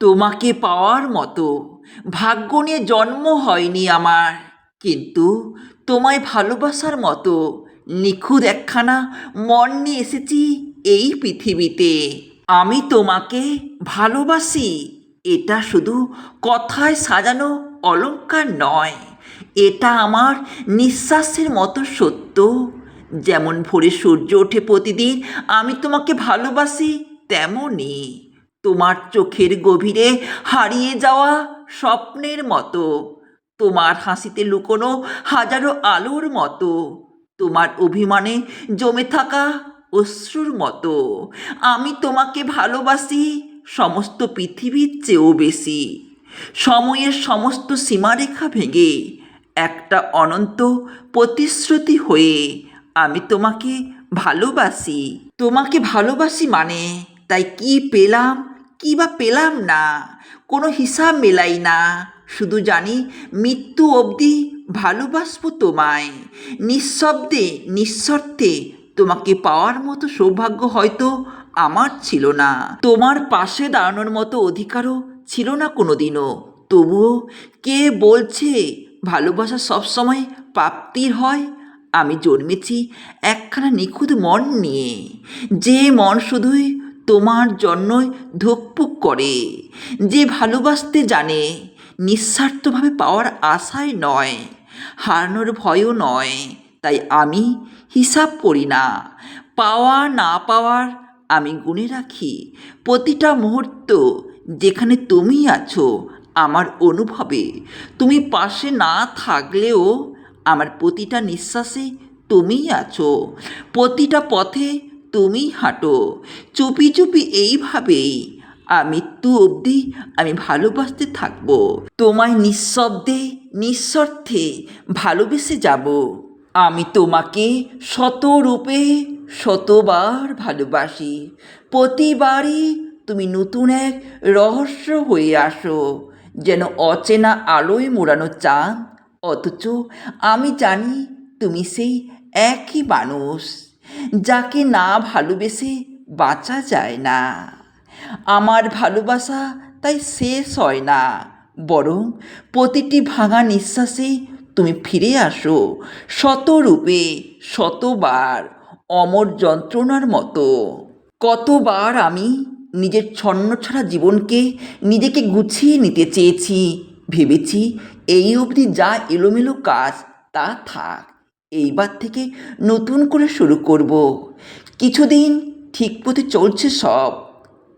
তোমাকে পাওয়ার মতো। ভাগ্য নিয়ে জন্ম হয়নি আমার। কিন্তু তোমায় ভালোবাসার মতো। নিখুঁত একখানা মন নিয়ে এসেছি এই পৃথিবীতে। আমি তোমাকে ভালোবাসি। এটা শুধু কথায় সাজানো অলংকার নয়। এটা আমার নিঃশ্বাসের মতো সত্য। যেমন ভোরে সূর্য ওঠে প্রতিদিন, আমি তোমাকে ভালোবাসি তেমনই। তোমার চোখের গভীরে হারিয়ে যাওয়া স্বপ্নের মতো। তোমার হাসিতে লুকোনো হাজারো আলোর মতো। তোমার অভিমানে জমে থাকা অশ্রুর মতো। আমি তোমাকে ভালোবাসি সমস্ত পৃথিবীর চেয়েও বেশি। সময়ের সমস্ত সীমারেখা ভেঙে একটা অনন্ত প্রতিশ্রুতি হয়ে আমি তোমাকে ভালোবাসি। তোমাকে ভালোবাসি মানে তাই কি পেলাম? কি বা পেলাম না, কোনো হিসাব মেলাই না। শুধু জানি, মৃত্যু অবধি ভালোবাসবো তোমায়। নিঃশব্দে, নিঃশর্তে তোমাকে পাওয়ার মতো সৌভাগ্য হয়তো আমার ছিল না। তোমার পাশে দাঁড়ানোর মতো অধিকারও ছিল না কোনোদিনও। তবুও কে বলছে, ভালোবাসা সবসময় প্রাপ্তির হয়? আমি জন্মেছি একখানা নিখুঁত মন নিয়ে। যে মন শুধুই তোমার জন্যই ধুকপুক করে। যে ভালোবাসতে জানে, নিঃস্বার্থভাবে পাওয়ার আশায় নয়, হারানোর ভয়ও নয়। তাই আমি হিসাব করি না। পাওয়া না পাওয়ার আমি গুনে রাখি। প্রতিটা মুহূর্ত যেখানে তুমি আছো, আমার অনুভবে। তুমি পাশে না থাকলেও আমার প্রতিটা নিঃশ্বাসে তুমিই আছো। প্রতিটা পথে তুমি হাঁটো। চুপি চুপি এইভাবেই মৃত্যু অবধি আমি ভালোবাসতে থাকব। তোমায় নিঃশব্দে, নিঃস্বার্থে ভালোবেসে যাব। আমি তোমাকে শত রূপে শতবার ভালোবাসি। প্রতিবারই তুমি নতুন এক রহস্য হয়ে আসো, যেন অচেনা আলোয় মোড়ানো চাঁদ। অথচ আমি জানি তুমি সেই একই মানুষ, যাকে না ভালোবেসে বাঁচা যায় না। আমার ভালোবাসা তাই শেষ হয় না। বরং প্রতিটি ভাঙা নিঃশ্বাসে তুমি ফিরে আসো, শতরূপে, শতবার, অমর যন্ত্রণার মতো। কতবার আমি নিজের ছন্ন ছন্নছাড়া জীবনকে নিজেকে গুছিয়ে নিতে চেয়েছি, ভেবেছি এই অবধি যা এলোমেলো কাজ তা থাক, এইবার থেকে নতুন করে শুরু করব। কিছুদিন ঠিক পথে চলছে সব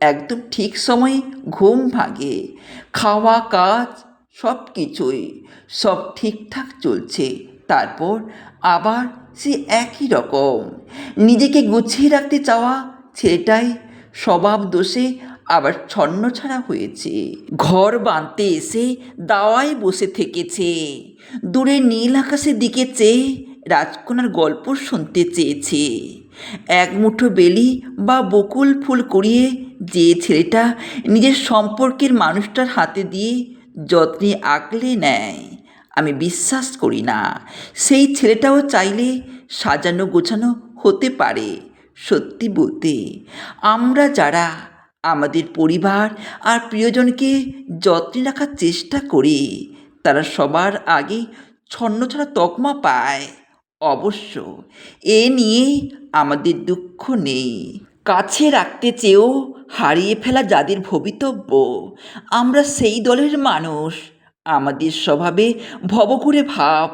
একদম ঠিক সময়ে ঘুম ভাঙে খাওয়া কাজ সব কিছুই সব ঠিকঠাক চলছে। তারপর আবার সে একই রকম। নিজেকে গুছিয়ে রাখতে চাওয়া ছেলেটাই স্বভাব দোষে আবার ছন্ন ছাড়া হয়েছে। ঘর বাঁধতে এসে দাওয়ায় বসে থেকেছে। দূরে নীল আকাশের দিকে চেয়ে রাজকন্যার গল্প শুনতে চেয়েছে। এক মুঠো বেলি বা বকুল ফুল কুড়িয়ে যে ছেলেটা নিজের সম্পর্কের মানুষটার হাতে দিয়ে যত্নে আঁকলে নেয়, আমি বিশ্বাস করি না। সেই ছেলেটাও চাইলে সাজানো গোছানো হতে পারে, সত্যি বলতে। আমরা যারা, আমাদের পরিবার আর প্রিয়জনকে যত্নে রাখার চেষ্টা করি, তারা সবার আগে ছন্নছাড়া তকমা পায়। অবশ্য, এ নিয়ে আমাদের দুঃখ নেই। কাছে রাখতে চেয়েও হারিয়ে ফেলা যাদের ভবিতব্য, আমরা সেই দলের মানুষ। আমাদের স্বভাবে ভবঘুরে ভাব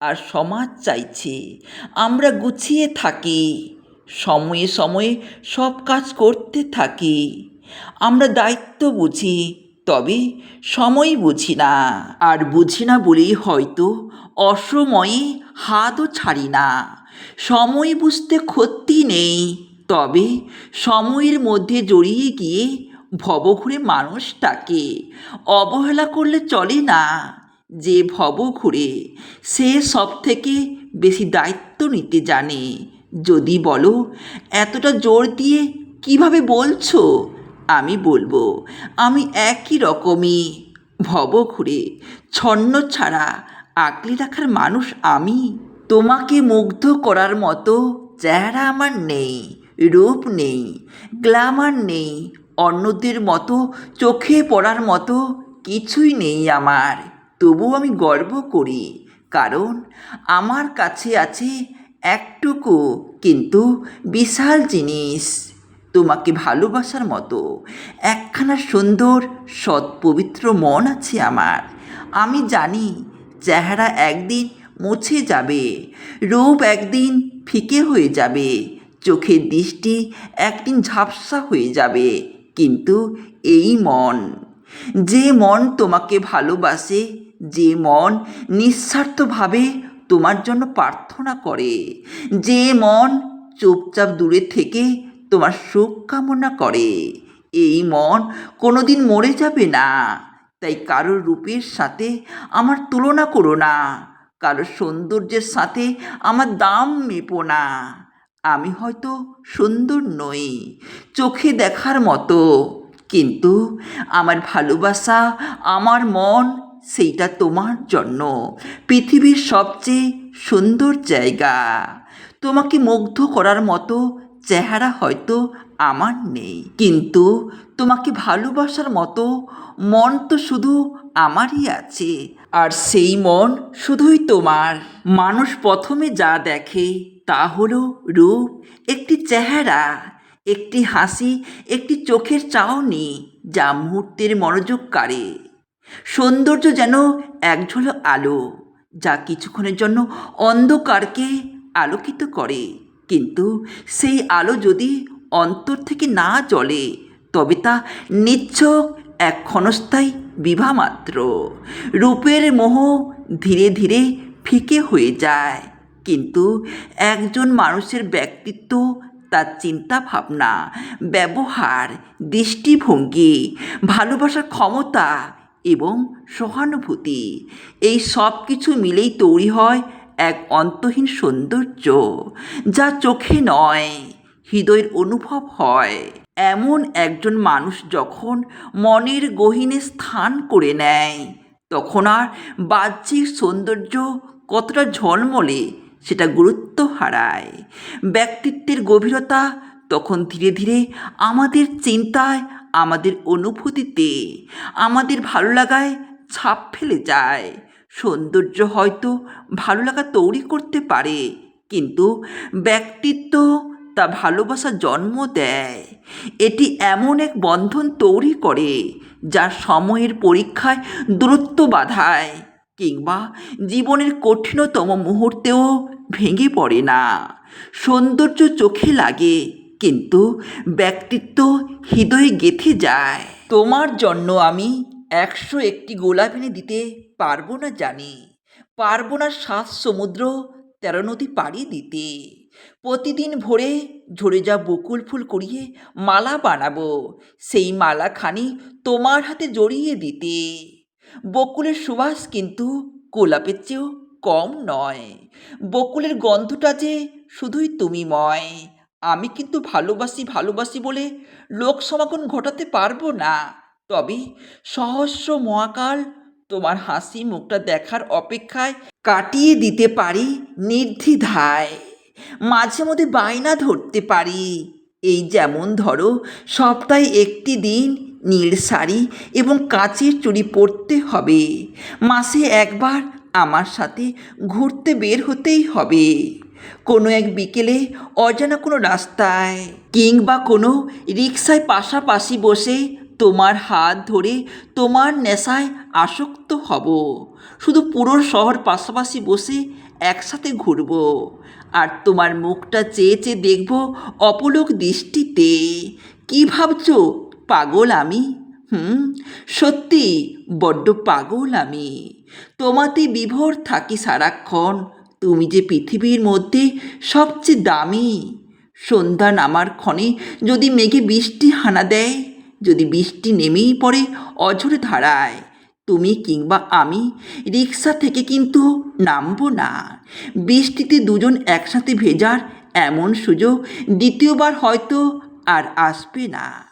আর সমাজ চাইছে, আমরা গুছিয়ে থাকি, সময়ে সময়ে সব কাজ করতে থাকি। আমরা দায়িত্ব বুঝি, তবে সময় বুঝি না। আর বুঝি না বলেই হয়তো অসময়ে হাতও ছাড়ি না। সময় বুঝতে ক্ষতি নেই। তবে সময়ের মধ্যে জড়িয়ে গিয়ে ভবঘুরে মানুষটাকে অবহেলা করলে চলে না যে ভব ঘুরে সে সব থেকে বেশি দায়িত্ব নিতে জানে। যদি বলো, এতটা জোর দিয়ে কীভাবে বলছো? আমি বলব, আমি একই রকমই। ভব ঘুরে ছন্ন ছাড়া আঁকলে রাখার মানুষ আমি। তোমাকে মুগ্ধ করার মতো চেহারা আমার নেই, রূপ নেই গ্ল্যামার নেই, অন্যদের মতো, চোখে পড়ার মতো কিছুই নেই আমার। তবু আমি গর্ব করি, কারণ আমার কাছে আছে একটুকু কিন্তু বিশাল জিনিস। তোমাকে ভালোবাসার মতো একখানা সুন্দর সৎ পবিত্র মন আছে আমার। আমি জানি চেহারা একদিন মুছে যাবে, রূপ একদিন ফিকে হয়ে যাবে, চোখের দৃষ্টি একদিন ঝাপসা হয়ে যাবে। কিন্তু এই মন, যে মন তোমাকে ভালোবাসে, যে মন নিঃস্বার্থভাবে তোমার জন্য প্রার্থনা করে, যে মন চুপচাপ দূরে থেকে তোমার সুখ কামনা করে, এই মন কোনোদিন মরে যাবে না। তাই কারোর রূপের সাথে আমার তুলনা করো না। কারও সৌন্দর্যের সাথে আমার দাম মেপো না। আমি হয়তো সুন্দর নই চোখে দেখার মতো, কিন্তু আমার ভালোবাসা, আমার মন, সেইটা তোমার জন্য। পৃথিবীর সবচেয়ে সুন্দর জায়গা। তোমাকে মুগ্ধ করার মতো চেহারা হয়তো আমার নেই। কিন্তু তোমাকে ভালোবাসার মতো মন তো শুধু আমারই আছে। আর সেই মন শুধুই তোমার। মানুষ প্রথমে যা দেখে তা হলো রূপ, একটি চেহারা, একটি হাসি, একটি চোখের চাহনি যা মুহূর্তের মনোযোগ কাড়ে। সৌন্দর্য যেন একঝলক আলো যা কিছুক্ষণের জন্য অন্ধকারকে আলোকিত করে। কিন্তু সেই আলো যদি অন্তর থেকে না জ্বলে, তবে তা নিচ্ছক এক ক্ষণস্থায়ী বিভা মাত্র। রূপের মোহ ধীরে ধীরে ফিকে হয়ে যায়। কিন্তু একজন মানুষের ব্যক্তিত্ব, তার চিন্তা ভাবনা, ব্যবহার, দৃষ্টিভঙ্গি, ভালোবাসার ক্ষমতা এবং সহানুভূতি, এই সব কিছু মিলেই তৈরি হয় এক অন্তহীন সৌন্দর্য যা চোখে নয়, হৃদয়ের অনুভব হয়। এমন একজন মানুষ যখন মনের গহীনে স্থান করে নেয়, তখন আর বাহ্যিক সৌন্দর্য কতটা ঝলমলে সেটা গুরুত্ব হারায়। ব্যক্তিত্বের গভীরতা তখন ধীরে ধীরে আমাদের চিন্তায়, আমাদের অনুভূতিতে, আমাদের ভালো লাগায় ছাপ ফেলে যায়। সৌন্দর্য হয়তো ভালো লাগা তৈরি করতে পারে, কিন্তু ব্যক্তিত্ব তা ভালোবাসা জন্ম দেয়। এটি এমন এক বন্ধন তৈরি করে যা সময়ের পরীক্ষায় দূরত্ব বাধায়, কিংবা জীবনের কঠিনতম মুহূর্তেও ভেঙে পড়ে না। সৌন্দর্য চোখে লাগে, কিন্তু ব্যক্তিত্ব হৃদয়ে গেঁথে যায়। তোমার জন্য আমি একশো একটি গোলাপ এনে দিতে পারব না জানি। পারব না সাত সমুদ্র, তেরো নদী পাড়ি দিতে। প্রতিদিন ভোরে ঝরে যা বকুল ফুল করিয়ে মালা বানাবো। সেই মালাখানি তোমার হাতে জড়িয়ে দিতে। বকুলের সুবাস কিন্তু গোলাপের চেয়েও কম নয়। বকুলের গন্ধটা যে শুধুই তুমি ময়। আমি কিন্তু ভালোবাসি ভালোবাসি বলে লোক সমাগম ঘটাতে পারব না। তবে সহস্র মহাকাল তোমার হাসি মুখটা দেখার অপেক্ষায় কাটিয়ে দিতে পারি নির্দ্বিধায়। মাঝে মধ্যে বায়না ধরতে পারি। এই যেমন ধরো, সপ্তাহে একটি দিন নীল শাড়ি এবং কাঁচের চুড়ি পরতে হবে। মাসে একবার আমার সাথে ঘুরতে বের হতেই হবে। কোনো এক বিকেলে অজানা কোনো রাস্তায় কিংবা কোনো রিক্সায় পাশাপাশি বসে তোমার হাত ধরে তোমার নেশায় আসক্ত হব। শুধু পুরো শহর পাশাপাশি বসে একসাথে ঘুরব। আর তোমার মুখটা চেয়ে চেয়ে দেখব অপলোক দৃষ্টিতে। কি ভাবছ, পাগল আমি? হুম, সত্যি বড্ড পাগল আমি। তোমাতে বিভোর থাকি সারাক্ষণ। তুমি যে পৃথিবীর মধ্যে সবচেয়ে দামি। সন্ধ্যা নামার ক্ষণে যদি মেঘে বৃষ্টি হানা দেয় যদি বৃষ্টি নেমেই পড়ে অঝরে ধারায়, তুমি কিংবা আমি রিক্সা থেকে কিন্তু নামবো না। বৃষ্টিতে দুজন একসাথে ভেজার এমন সুযোগ দ্বিতীয়বার হয়তো আর আসবে না।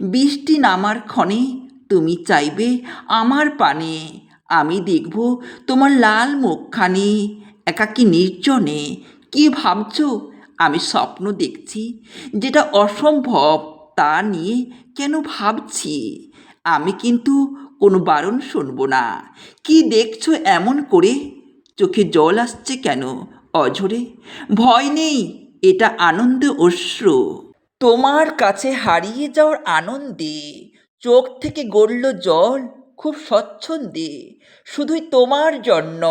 বৃষ্টি নামার ক্ষণে তুমি চাইবে আমার পানে, আমি দেখব তোমার লাল মুখখানি, একাকী নির্জনে। কি ভাবছ? আমি স্বপ্ন দেখছি যেটা অসম্ভব। তা নিয়ে কেন ভাবছি? আমি কিন্তু কোনো বারণ শুনব না। কি দেখছ এমন করে? চোখে জল আসছে কেন অঝরে? ভয় নেই, এটা আনন্দ অশ্রু। তোমার কাছে হারিয়ে যাওয়ার আনন্দে, চোখ থেকে গড়ল জল খুব স্বচ্ছন্দে। শুধুই তোমার জন্য।